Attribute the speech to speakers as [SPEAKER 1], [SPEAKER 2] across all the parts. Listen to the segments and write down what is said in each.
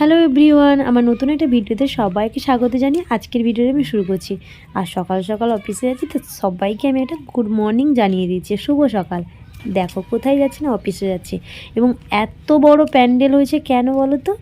[SPEAKER 1] Hello everyone আমার নতুন একটা ভিডিওতে সবাইকে স্বাগত জানিয়ে আজকের ভিডিওটা আমি শুরু করছি। আর সকাল সকাল অফিসে যাচ্ছি, তো সবাইকে আমি একটা গুড মর্নিং জানিয়ে দিচ্ছি, শুভ সকাল। দেখো, কোথায় যাচ্ছি না, অফিসে যাচ্ছি। এবং এত বড় প্যান্ডেল হয়েছে কেন বলো তো?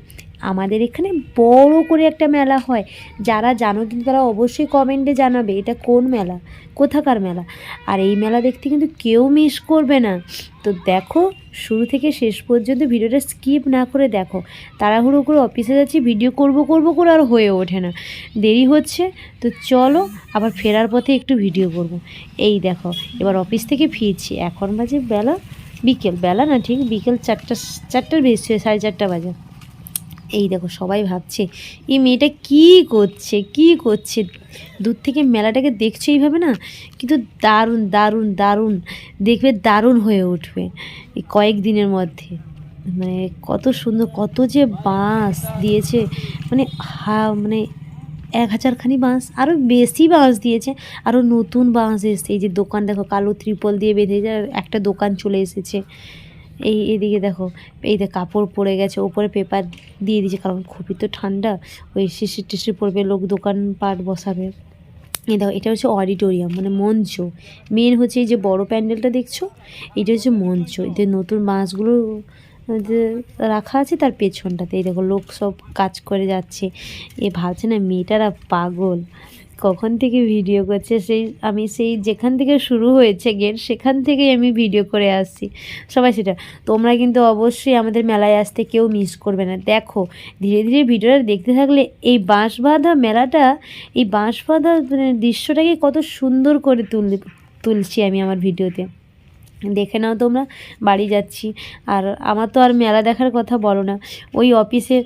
[SPEAKER 1] আমাদের এখানে বড় করে একটা মেলা হয়। যারা জানো কিন্তু তারা অবশ্যই কমেন্টে জানাবে, এটা কোন মেলা? কোথাকার মেলা? আর এই মেলা দেখতে কিন্তু কেউ মিস করবে না। তো দেখো, শুরু থেকে শেষ পর্যন্ত ভিডিওটা স্কিপ না করে দেখো। তাড়াহুড়ো করে অফিসে যাচ্ছি ভিডিও করব করব করে আর হয়ে ওঠে না। দেরি হচ্ছে, তো চলো আবার ফেরার পথে একটু ভিডিও করব। এই দেখো, এবার অফিস থেকে ফিরছি। এখন বাজে বেলা, বিকেল। বেলা না ঠিক, বিকেল চারটা, চারটার বেশি সাড়ে চারটা বাজে। এই দেখো সবাই ভাবছে, এই মেয়েটা কি করছে কি করছে? দূর থেকে মেলাটাকে দেখছ এইভাবে না? কিন্তু দারুণ দারুণ দারুণ, দেখবে দারুণ হয়ে উঠবে এই কয়েক দিনের মধ্যে। মানে কত সুন্দর, কত যে বাঁশ দিয়েছে মানে হা মানে এক হাজারখানি বাঁশ আরও বেশি বাঁশ দিয়েছে আরও নতুন বাঁশ এসছে। এই যে দোকান দেখো, কালো ত্রিপল দিয়ে বেঁধে যায় একটা দোকান চলে এসেছে। এই এদিকে দেখো, এই দেখ কাপড় পড়ে গেছে, ওপরে পেপার দিয়ে দিয়েছে, কারণ খুবই তো ঠান্ডা, ওই শিশির টিশির পড়বে লোক দোকানপাট বসাবে। এই দেখো, এটা হচ্ছে অডিটোরিয়াম মানে মঞ্চ। মেন হচ্ছে এই যে বড় প্যান্ডেলটা দেখছ, এটা হচ্ছে মঞ্চ। এদের নতুন যে রাখা আছে তার পেছনটাতে। এই দেখো, লোক সব কাজ করে যাচ্ছে। এ ভাবছে না মেয়েটারা পাগল। কখন থেকে ভিডিও করছে, সেই আমি সেই যেখান থেকে শুরু হয়েছে গেট সেখান থেকেই আমি ভিডিও করে আসছি। সবাই সেটা, তোমরা কিন্তু অবশ্যই আমাদের মেলায় আসতে কেউ মিস করবে না। দেখো, ধীরে ধীরে ভিডিওটা দেখতে থাকলে এই বাঁশ বাঁধা মেলাটা, এই বাঁশ বাঁধা মানে দৃশ্যটাকে কত সুন্দর করে তুল, তুলছি আমি আমার ভিডিওতে দেখে নাও তোমরা, বাড়ি যাচ্ছি। আর আমার তো আর মেলা দেখার কথা বলো না। ওই অফিসে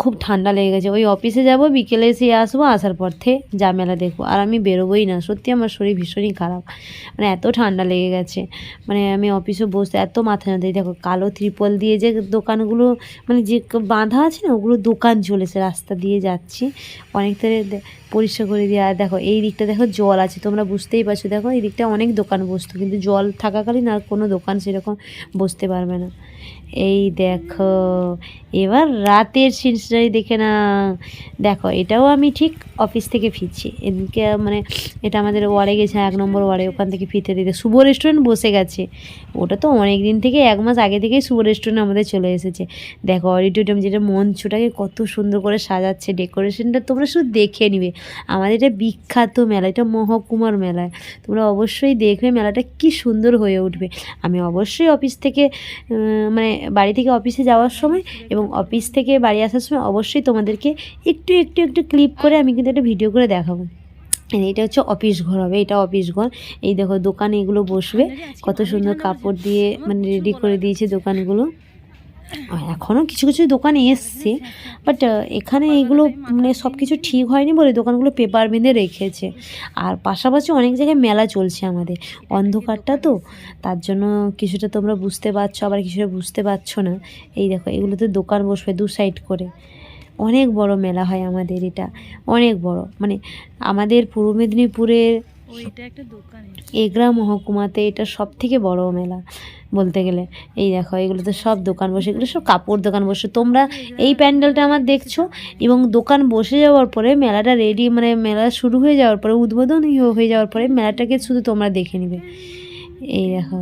[SPEAKER 1] খুব ঠান্ডা লেগে গেছে। ওই অফিসে যাব, বিকেলে এসে আসব, আসার পর থেকে যা মেলা দেখব। আর আমি বেরোবোই না, সত্যি আমার শরীর ভীষণই খারাপ। মানে এত ঠান্ডা লেগে গেছে। মানে আমি অফিসে বসতে এত মাথা না দেখো, কালো ত্রিপল দিয়ে যে দোকানগুলো মানে যে বাঁধা আছে না, ওগুলো দোকান চলেছে, রাস্তা দিয়ে যাচ্ছি। অনেকটা পরিষ্কার করে দিয়ে। আর দেখো, এই দিকটা দেখো, জল আছে, তোমরা বুঝতেই পারছ। দেখো, এই দিকটা অনেক দোকান বসতো, কিন্তু জল থাকাকালীন আর কোনো দোকান সেরকম বসতে পারবে না। এই দেখো, এবার রাতের সিনসিনারি দেখে না। দেখো, এটাও আমি ঠিক অফিস থেকে ফিরছি। এদিকে মানে এটা আমাদের ওয়ার্ডে গেছে, এক নম্বর ওয়ার্ডে। ওখান থেকে ফিরতে দিতে। শুভ রেস্টুরেন্ট বসে গেছে। ওটা তো অনেক দিন থেকে, এক মাস আগে থেকেই শুভ রেস্টুরেন্ট আমাদের চলে এসেছে। দেখো অডিটোরিয়াম যেটা মঞ্চটাকে কত সুন্দর করে সাজাচ্ছে ডেকোরেশনটা তোমরা শুধু দেখে নিবে। আমাদের এটা বিখ্যাত মেলা, এটা মহকুমার মেলা। তোমরা অবশ্যই দেখবে মেলাটা কি সুন্দর হয়ে উঠবে। আমি অবশ্যই অফিস থেকে মানে বাড়ি থেকে অফিসে যাওয়ার সময় এবং অফিস থেকে বাড়ি আসার সময় অবশ্যই তোমাদেরকে একটু একটু একটু ক্লিপ করে আমি কিন্তু একটা ভিডিও করে দেখাবো। এটা হচ্ছে অফিস ঘর হবে এটা অফিস ঘর। এই দেখো দোকানে এগুলো বসবে কত সুন্দর কাপড় দিয়ে মানে রেডি করে দিয়েছে দোকানগুলো। এখনও কিছু কিছু দোকানে এসছে বাট এখানে এইগুলো মানে সব কিছু ঠিক হয়নি বলে দোকানগুলো পেপার বেঁধে রেখেছে। আর পাশাপাশি অনেক জায়গায় মেলা চলছে আমাদের। অন্ধকারটা তো, তার জন্য কিছুটা তোমরা বুঝতে পারছ, আবার কিছুটা বুঝতে পারছ না। এই দেখো, এগুলোতে দোকান বসবে দু সাইড করে। অনেক বড় মেলা হয় আমাদের এটা। অনেক বড়। মানে আমাদের পূর্ব মেদিনীপুরের এগরা মহকুমাতে এটা সব থেকে বড় মেলা বলতে গেলে। এই দেখো এগুলো তো সব দোকান বসে এগুলো সব কাপড় দোকান বসে। তোমরা এই প্যান্ডেলটা আমার দেখছ এবং দোকান বসে যাওয়ার পরে মেলাটা রেডি মানে মেলা শুরু হয়ে যাওয়ার পরে উদ্বোধন হয়ে যাওয়ার পরে মেলাটাকে শুধু তোমরা দেখে নিবে। এই দেখো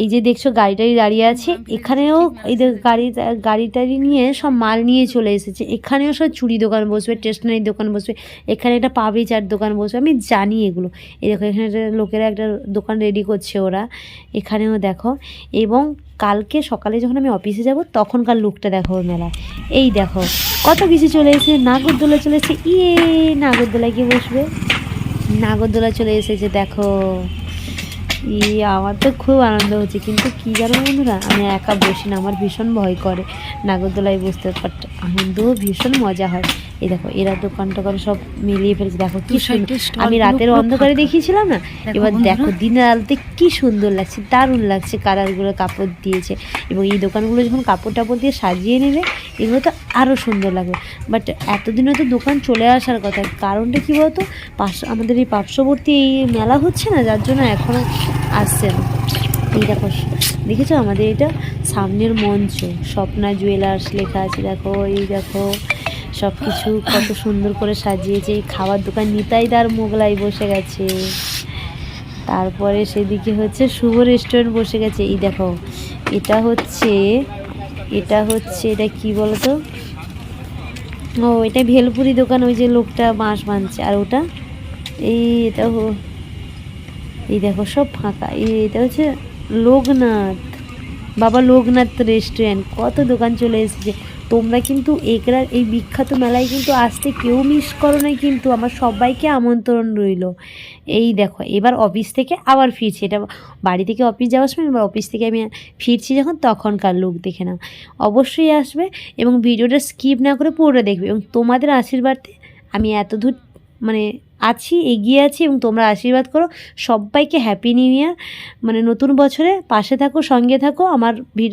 [SPEAKER 1] এই যে দেখছ গাড়ি টাড়ি দাঁড়িয়ে আছে এখানেও এই গাড়ি গাড়ি টাড়ি নিয়ে সব মাল নিয়ে চলে এসেছে এখানেও সব চুড়ি দোকান বসবে স্টেশনারি দোকান বসবে এখানে একটা পাবড়ি চাট দোকান বসবে আমি জানি এগুলো। এই দেখো এখানে লোকেরা একটা দোকান রেডি করছে ওরা এখানেও দেখো এবং কালকে সকালে যখন আমি অফিসে যাব তখনকার লুকটা দেখো মেলা এই দেখো কত কিছু চলে এসেছে নাগরদোলা চলে এসেছে ইয়ে নাগরদোলায় গিয়ে বসবে। নাগরদোলা চলে এসেছে দেখো। ই আমার তো খুব আনন্দ হচ্ছে। কিন্তু কী জানো বন্ধুরা আমি একা বসি না আমার ভীষণ ভয় করে। নাগরদোলায় বসতে বাট আনন্দও ভীষণ মজা হয়। এই দেখো এরা দোকান টোকান সব মিলিয়ে ফেলেছে। দেখো কি সুন্দর। আমি রাতের অন্ধকারে দেখিয়েছিলাম না? এবার দেখো দিনের আলোতে কি সুন্দর লাগছে দারুণ লাগছে কালারগুলো কাপড় দিয়েছে। এবং এই দোকানগুলো যখন কাপড় টাপড় দিয়ে সাজিয়ে নেবে এগুলো তো আরও সুন্দর লাগবে। বাট এতদিনে তো দোকান চলে আসার কথা। কারণটা কী বলতো? পাশ আমাদের এই পার্শ্ববর্তী এই মেলা হচ্ছে না যার জন্য এখনও আসছে না এই দেখো, দেখেছ আমাদের এটা? সামনের মঞ্চ, স্বপ্না জুয়েলার্স লেখা আছে, দেখো, এই দেখো। সব কিছু কত সুন্দর করে সাজিয়েছে। এই খাবার দোকান নিতাইদার মোগলাই বসে গেছে। তারপরে সেদিকে হচ্ছে শুভ রেস্টুরেন্ট বসে গেছে। এই দেখো, এটা হচ্ছে এটা হচ্ছে, এটা কি বলতো? ও, এটা ভেলপুরি দোকান, ওই যে লোকটা বাঁশ বাঁধছে। আর ওটা? এই, এটা এই দেখো, সব ফাঁকা। এটা হচ্ছে লোকনাথ। বাবা লোকনাথ রেস্টুরেন্ট কত দোকান চলে এসেছে। তোমরা কিন্তু এগরার এই বিখ্যাত মেলায় কিন্তু আসতে কেউ মিস করো না কিন্তু আমার সবাইকে আমন্ত্রণ রইল। এই দেখো, এবার অফিস থেকে আবার ফিরছি। এটা বাড়ি থেকে অফিস যাওয়ার সময় এবার অফিস থেকে আমি ফিরছি যখন, তখনকার লুক দেখে না অবশ্যই আসবে এবং ভিডিওটা স্কিপ না করে পুরোটা দেখবে। এবং তোমাদের আশীর্বাদে আমি এত দূর মানে আছি, এগিয়ে আছি এবং তোমরা আশীর্বাদ করো। সবাইকে হ্যাপি নিউ ইয়ার মানে নতুন বছরে পাশে থাকো, সঙ্গে থাকো। আমার ভিডিও